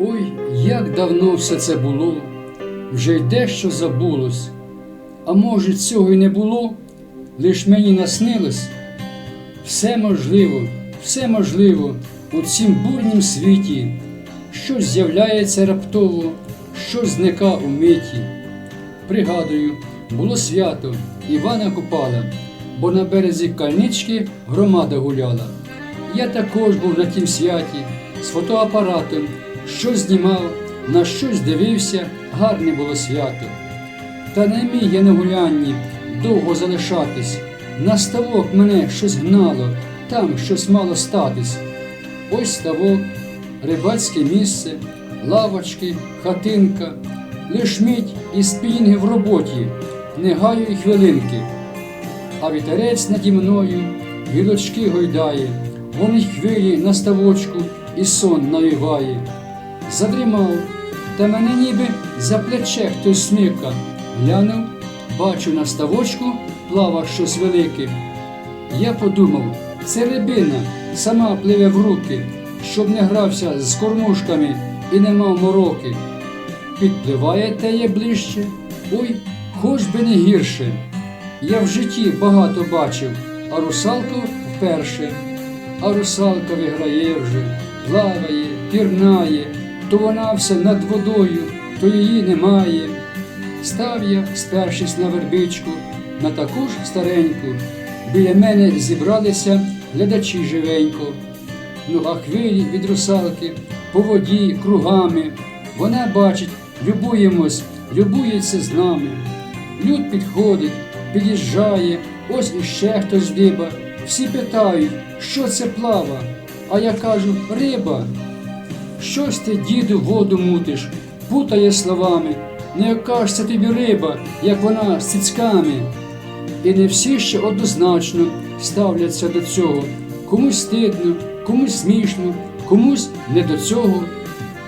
Ой, як давно все це було, вже й дещо забулось. А може, цього й не було, лиш мені наснилось. Все можливо, все можливо у цім бурнім світі, щось з'являється раптово, щось зника у миті. Пригадую, було свято, Івана Купала, бо на березі кальнички громада гуляла. Я також був на тім святі з фотоапаратом, щось знімав, на щось дивився, гарне було свято. Та не міг я на гулянні довго залишатись. На ставок мене щось гнало, там щось мало статись. Ось ставок, рибацьке місце, лавочки, хатинка, лиш мить і спінінги в роботі, не гаю й хвилинки. А вітерець наді мною гілочки гойдає, вони хвилі на ставочку і сон навіває. Задрімав, та мене ніби за плече хтось смикав. Глянув, бачу на ставочку плава щось велике. Я подумав, це рибина сама пливе в руки, щоб не грався з кормушками і не мав мороки. Підпливає теє ближче, ой, хоч би не гірше. Я в житті багато бачив, а русалку вперше. А русалка виграє вже, плаває, пірнає, то вона все над водою, то її немає. Став я, спершись на вербичку, на таку ж стареньку, біля мене зібралися глядачі живенько. Ну, а хвилі від русалки по воді кругами. Вона бачить, любуємось, любується з нами. Люд підходить, під'їжджає, ось іще хтось диба. Всі питають, що це плава, а я кажу риба. Щось ти, діду, воду мутиш, путає словами, не окажеться тобі риба, як вона з цицьками. І не всі ще однозначно ставляться до цього. Комусь стидно, комусь смішно, комусь не до цього.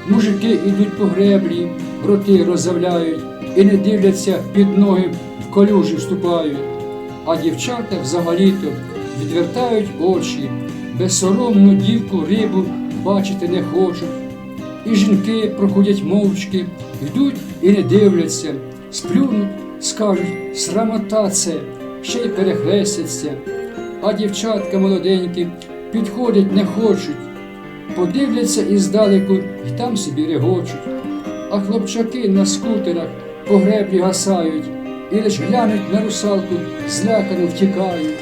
Мужики йдуть по греблі, роти роззавляють і не дивляться під ноги, в колюжі вступають. А дівчата взагалі-то відвертають очі, безсоромну дівку рибу бачити не хочуть. І жінки проходять мовчки, йдуть і не дивляться, сплюнуть, скажуть, срамота це, ще й перехрестяться. А дівчатка молоденькі підходять не хочуть, подивляться іздалеку і там собі регочуть. А хлопчаки на скутерах по греблі гасають і лиш глянуть на русалку, злякано втікають.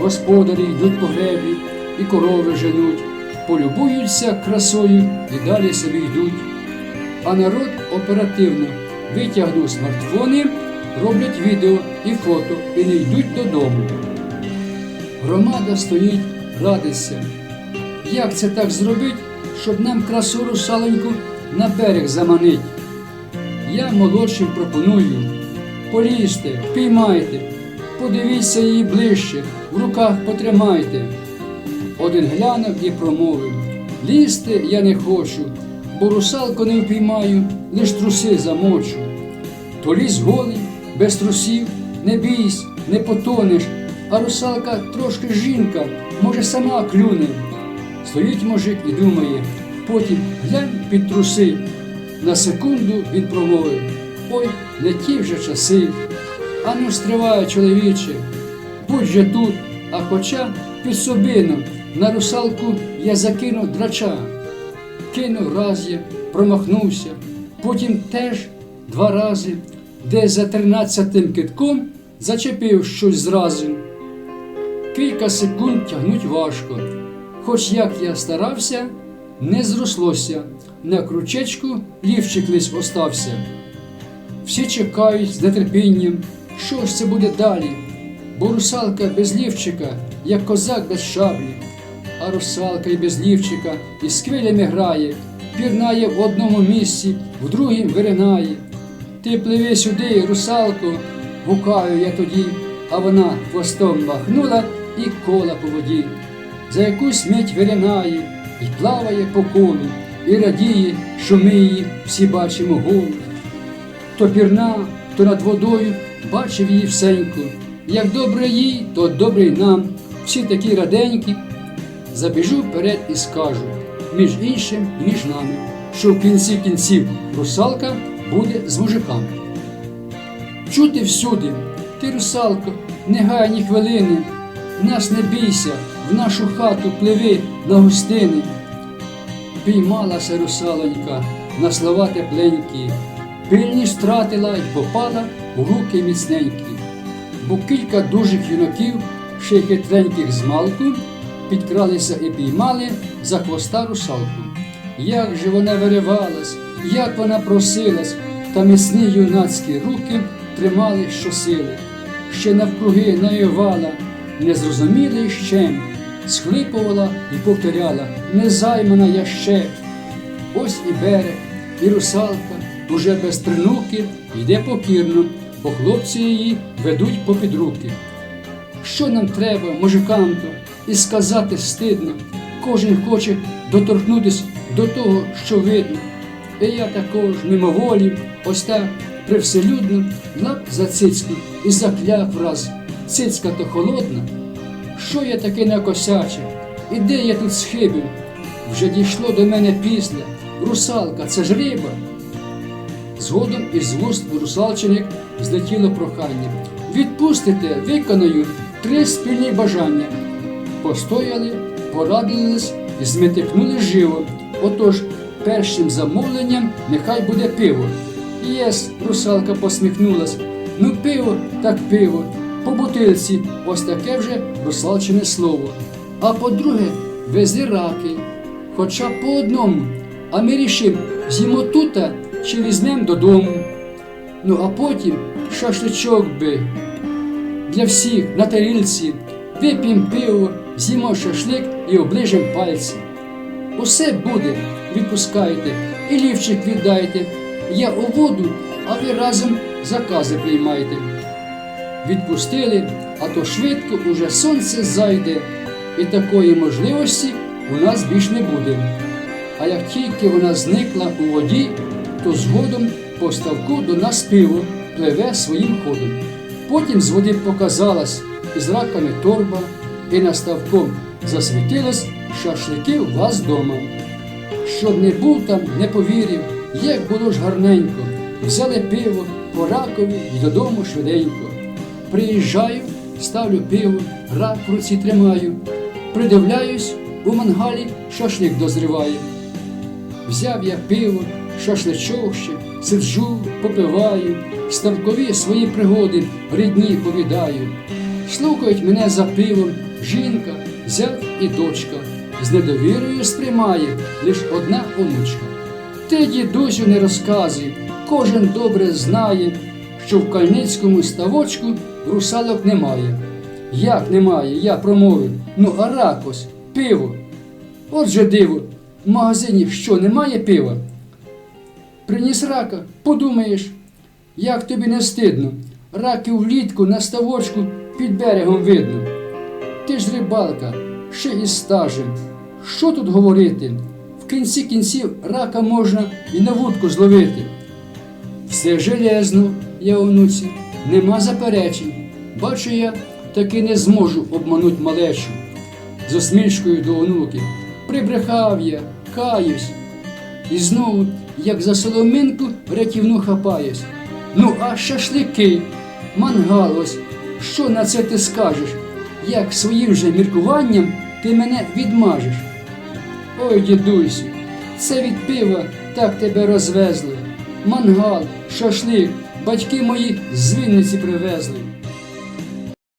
Господарі йдуть по греблі і корови женуть, полюбуються красою і далі собі йдуть. А народ оперативно витягнув смартфони, роблять відео і фото і не йдуть додому. Громада стоїть, радиться. Як це так зробить, щоб нам красу русаленьку на берег заманить? Я молодшим пропоную. Полізьте, впіймайте, подивіться її ближче, в руках потримайте. Один глянув і промовив Лізти я не хочу, бо русалку не впіймаю, лиш труси замочу. То лізь голий, без трусів, не бійсь, не потонеш, а русалка трошки жінка, може, сама клюне. Стоїть мужик і думає, потім глянь під труси. На секунду він промовив Ой, не ті вже часи. Ану стривай, чоловіче, будь же тут, а хоча під собином на русалку я закинув драча. Кинув раз я, промахнувся, потім теж два рази, де за тринадцятим китком зачепив щось зразу. Кілька секунд тягнуть важко, хоч як я старався, не зрослося, на кручечку лівчик лись остався. Всі чекають з нетерпінням, що ж це буде далі, бо русалка без лівчика, як козак без шаблі, а русалка і без лівчика із сквилями грає, пірнає в одному місці, в другім виринає. Ти пливи сюди, русалко, гукаю я тоді, а вона хвостом махнула і кола по воді. За якусь мить виринає і плаває по колу, і радіє, що ми її всі бачимо голу. То пірна, то над водою бачив її всеньку. Як добре їй, то добре й нам, всі такі раденькі. Забіжу вперед і скажу, між іншим і між нами. що в кінці кінців русалка буде з мужиками. Чути всюди, ти, русалко, не гай ні хвилини, нас не бійся, в нашу хату пливи на гостини. Піймалася русалонька на слова тепленькі, пильність втратила й попала у руки міцненькі, бо кілька дужих юнаків, ще й хитреньких з малку, підкралися і піймали за хвоста русалку. Як же вона виривалась, як вона просилась, та міцні юнацькі руки тримали щосили. Ще навкруги наївала, не зрозумілий ще, схлипувала і повторяла незаймана я ще. Ось і берег, і русалка уже без тринуки йде покірно, бо хлопці її ведуть попід руки. Що нам треба, мужикам-то, і сказати стидно, кожен хоче доторкнутись до того, що видно. І я також мимоволі, ось так привселюдно лап за цицьку і закляв враз. Цицька то холодна. Що я таке накосячив? І де я тут схибив? Вже дійшло до мене після. Русалка, це ж риба. Згодом із вуст у русалчиник злетіло прохання. Відпустите, виконую три спільні бажання. Постояли, порадились і зметикнули живо. Отож, першим замовленням нехай буде пиво. Єс, русалка посміхнулась. Ну, пиво, так пиво. По бутильці ось таке вже русалчине слово. А по-друге, вези раки. Хоча по одному. А ми рішимо, з'їмо тута чи візьмемо додому. Ну а потім шашличок би. Для всіх на тарілці вип'ємо пиво, з'їмо шашлик і оближем пальці. Усе буде, відпускайте, і лівчик віддайте. Я у воду, а ви разом закази приймайте. Відпустили, а то швидко уже сонце зайде, і такої можливості у нас більш не буде. А як тільки вона зникла у воді, то згодом по ставку до нас пиво пливе своїм ходом. Потім з води показалась із раками торба, і на ставком засвітилось шашлики у вас дома. Щоб не був там, не повірив, як було ж гарненько. Взяли пиво по ракові і додому швиденько. Приїжджаю, ставлю пиво, рак в руці тримаю. Придивляюсь, у мангалі шашлик дозріває. Взяв я пиво, шашличок ще, сиджу, попиваю, ставкові свої пригоди рідні повідаю. Слухають мене за пивом жінка, зять і дочка. З недовірою сприймає лиш одна онучка. Ти, дідусю, не розказуй, кожен добре знає, що в кальницькому ставочку русалок немає. Як немає, я промовив. Ну, а ракось, пиво. От же диво, в магазині що немає пива? Приніс рака, подумаєш, як тобі не стидно. Раки влітку на ставочку під берегом видно. Ти ж рибалка, ще із стажем. Що тут говорити? В кінці кінців рака можна і на вудку зловити. Все железно, я онуці, нема заперечень. Бачу я, таки не зможу обмануть малечу. З осмішкою до онуки. Прибрехав я, каюсь. І знову, як за соломинку, рятівну хапаюсь. Ну, а шашлики, мангал ось, що на це ти скажеш? Як своїм же міркуванням ти мене відмажеш? Ой, дідусю, це від пива так тебе розвезли. Мангал, шашлик, батьки мої з Вінниці привезли.